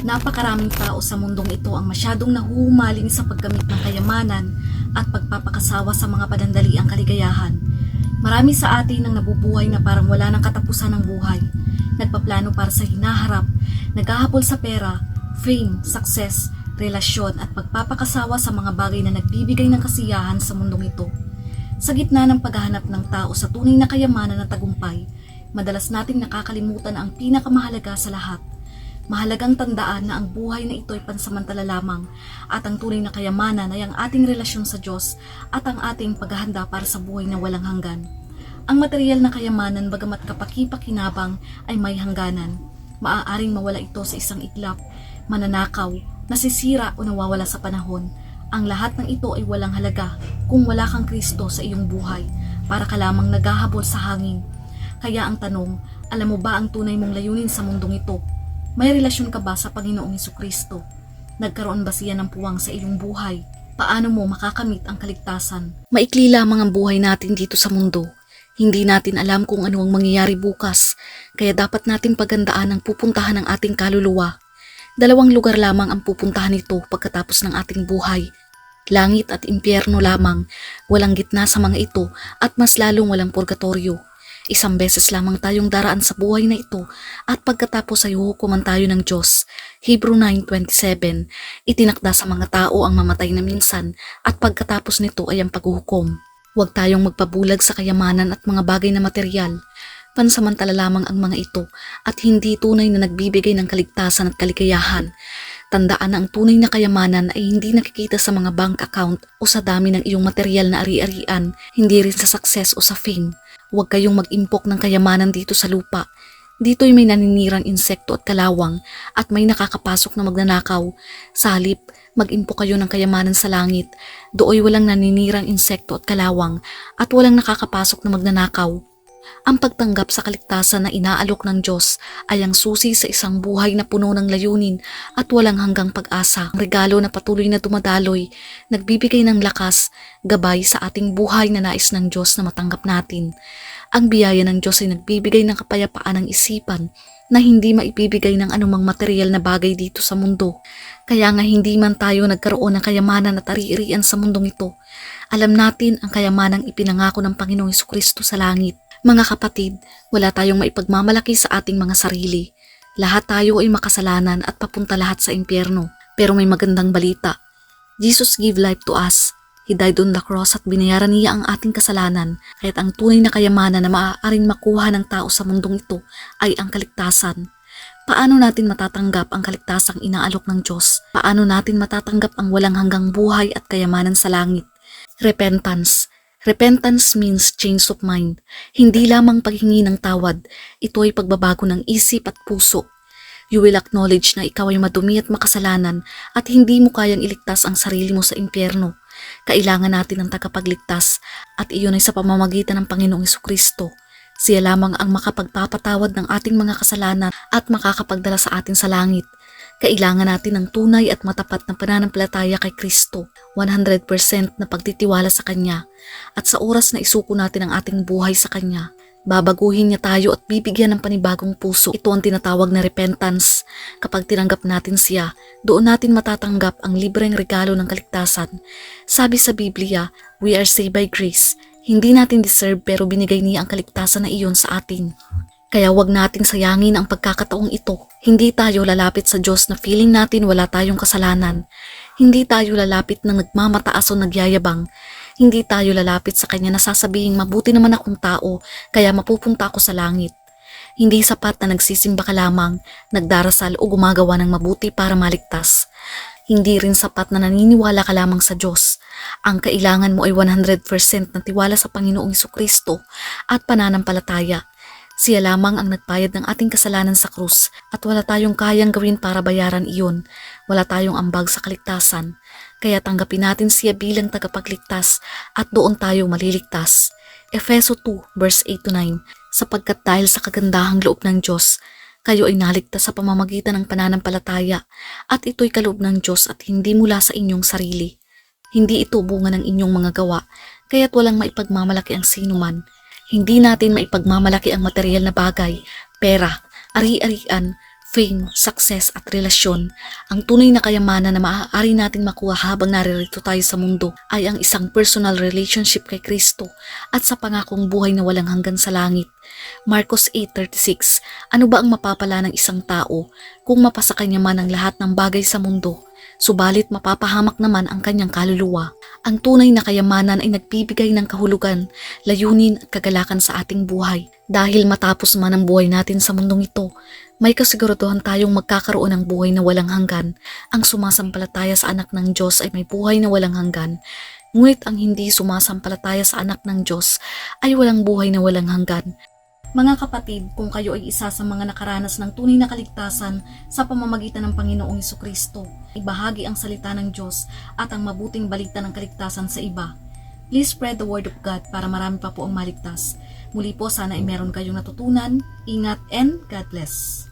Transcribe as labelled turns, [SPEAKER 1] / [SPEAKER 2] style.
[SPEAKER 1] Napakaraming tao sa mundong ito ang masyadong nahuhumaling sa paggamit ng kayamanan at pagpapakasawa sa mga panandaliang kaligayahan. Marami sa atin ang nabubuhay na parang wala ng katapusan ng buhay. Nagpaplano para sa hinaharap, naghahabol sa pera, fame, success, relasyon at pagpapakasawa sa mga bagay na nagbibigay ng kasiyahan sa mundong ito. Sa gitna ng paghahanap ng tao sa tunay na kayamanan na tagumpay, madalas nating nakakalimutan ang pinakamahalaga sa lahat. Mahalagang tandaan na ang buhay na ito ay pansamantala lamang at ang tunay na kayamanan ay ang ating relasyon sa Diyos at ang ating paghahanda para sa buhay na walang hanggan. Ang material na kayamanan bagamat kapaki-pakinabang ay may hangganan. Maaaring mawala ito sa isang iglap, mananakaw, nasisira o nawawala sa panahon. Ang lahat ng ito ay walang halaga kung wala kang Kristo sa iyong buhay para ka lamang naghahabol sa hangin. Kaya ang tanong, alam mo ba ang tunay mong layunin sa mundong ito? May relasyon ka ba sa Panginoong Heso Kristo? Nagkaroon ba siya ng puwang sa iyong buhay? Paano mo makakamit ang kaligtasan? Maikli lamang ang buhay natin dito sa mundo. Hindi natin alam kung ano ang mangyayari bukas, kaya dapat natin pagandaan ang pupuntahan ng ating kaluluwa. Dalawang lugar lamang ang pupuntahan nito pagkatapos ng ating buhay. Langit at impyerno lamang, walang gitna sa mga ito at mas lalong walang purgatorio. Isang beses lamang tayong daraan sa buhay na ito at pagkatapos ay huhukuman tayo ng Diyos. Hebrew 9.27 Itinakda sa mga tao ang mamatay na minsan at pagkatapos nito ay ang paghuhukom. Huwag tayong magpabulag sa kayamanan at mga bagay na material. Pansamantala lamang ang mga ito at hindi tunay na nagbibigay ng kaligtasan at kaligayahan. Tandaan na ang tunay na kayamanan ay hindi nakikita sa mga bank account o sa dami ng iyong material na ari-arian, hindi rin sa success o sa fame. Huwag kayong mag-impok ng kayamanan dito sa lupa. Dito'y may naninirang insekto at kalawang at may nakakapasok na magnanakaw. Sa halip, mag-impok kayo ng kayamanan sa langit. Dooy walang naninirang insekto at kalawang at walang nakakapasok na magnanakaw. Ang pagtanggap sa kaligtasan na inaalok ng Diyos ay ang susi sa isang buhay na puno ng layunin at walang hanggang pag-asa. Ang regalo na patuloy na dumadaloy, nagbibigay ng lakas, gabay sa ating buhay na nais ng Diyos na matanggap natin. Ang biyaya ng Diyos ay nagbibigay ng kapayapaan ng isipan na hindi maibibigay ng anumang material na bagay dito sa mundo. Kaya nga hindi man tayo nagkaroon ng kayamanan at ari-irian sa mundong ito, alam natin ang kayamanang ipinangako ng Panginoong Kristo sa langit. Mga kapatid, wala tayong maipagmamalaki sa ating mga sarili. Lahat tayo ay makasalanan at papunta lahat sa impyerno. Pero may magandang balita. Jesus gave life to us. He died on the cross at binayaran niya ang ating kasalanan. Kaya't ang tunay na kayamanan na maaaring makuha ng tao sa mundong ito ay ang kaligtasan. Paano natin matatanggap ang kaligtasang inaalok ng Diyos? Paano natin matatanggap ang walang hanggang buhay at kayamanan sa langit? Repentance. Repentance means change of mind. Hindi lamang paghingi ng tawad, ito ay pagbabago ng isip at puso. You will acknowledge na ikaw ay madumi at makasalanan at hindi mo kayang iligtas ang sarili mo sa impyerno. Kailangan natin ng tagapagligtas at iyon ay sa pamamagitan ng Panginoong Kristo. Siya lamang ang makapagpapatawad ng ating mga kasalanan at makakapagdala sa atin sa langit. Kailangan natin ng tunay at matapat na pananampalataya kay Kristo, 100% na pagtitiwala sa Kanya. At sa oras na isuko natin ang ating buhay sa Kanya, babaguhin niya tayo at bibigyan ng panibagong puso. Ito ang tinatawag na repentance. Kapag tinanggap natin siya, doon natin matatanggap ang libreng regalo ng kaligtasan. Sabi sa Biblia, we are saved by grace. Hindi natin deserve pero binigay niya ang kaligtasan na iyon sa atin. Kaya wag nating sayangin ang pagkakataong ito. Hindi tayo lalapit sa Diyos na feeling natin wala tayong kasalanan. Hindi tayo lalapit ng nagmamataas o nagyayabang. Hindi tayo lalapit sa Kanya na sasabihing mabuti naman akong tao kaya mapupunta ako sa langit. Hindi sapat na nagsisimba ka lamang, nagdarasal o gumagawa ng mabuti para maligtas. Hindi rin sapat na naniniwala ka lamang sa Diyos. Ang kailangan mo ay 100% na tiwala sa Panginoong Kristo at pananampalataya. Siya lamang ang nagbayad ng ating kasalanan sa krus at wala tayong kayang gawin para bayaran iyon. Wala tayong ambag sa kaligtasan. Kaya tanggapin natin siya bilang tagapagligtas at doon tayo maliligtas. Efeso 2 verse 8 to 9 Sapagkat dahil sa kagandahang loob ng Diyos, kayo ay naligtas sa pamamagitan ng pananampalataya at ito'y kaloob ng Diyos at hindi mula sa inyong sarili. Hindi ito bunga ng inyong mga gawa, kaya't walang maipagmamalaki ang sinuman. Hindi natin maipagmamalaki ang material na bagay, pera, ari-arian, fame, success at relasyon, ang tunay na kayamanan na maaari nating makuha habang naririto tayo sa mundo ay ang isang personal relationship kay Kristo at sa pangakong buhay na walang hanggan sa langit. Marcos 8.36 Ano ba ang mapapala ng isang tao kung mapasa kanya man ang lahat ng bagay sa mundo? Subalit mapapahamak naman ang kanyang kaluluwa. Ang tunay na kayamanan ay nagbibigay ng kahulugan, layunin at kagalakan sa ating buhay. Dahil matapos man ang buhay natin sa mundong ito, may kasiguraduhan tayong magkakaroon ng buhay na walang hanggan. Ang sumasampalataya sa anak ng Diyos ay may buhay na walang hanggan. Ngunit ang hindi sumasampalataya sa anak ng Diyos ay walang buhay na walang hanggan. Mga kapatid, kung kayo ay isa sa mga nakaranas ng tunay na kaligtasan sa pamamagitan ng Panginoong Kristo, ibahagi ang salita ng Diyos at ang mabuting balita ng kaligtasan sa iba. Please spread the word of God para marami pa po ang maligtas. Muli po sana ay meron kayong natutunan. Ingat and God bless.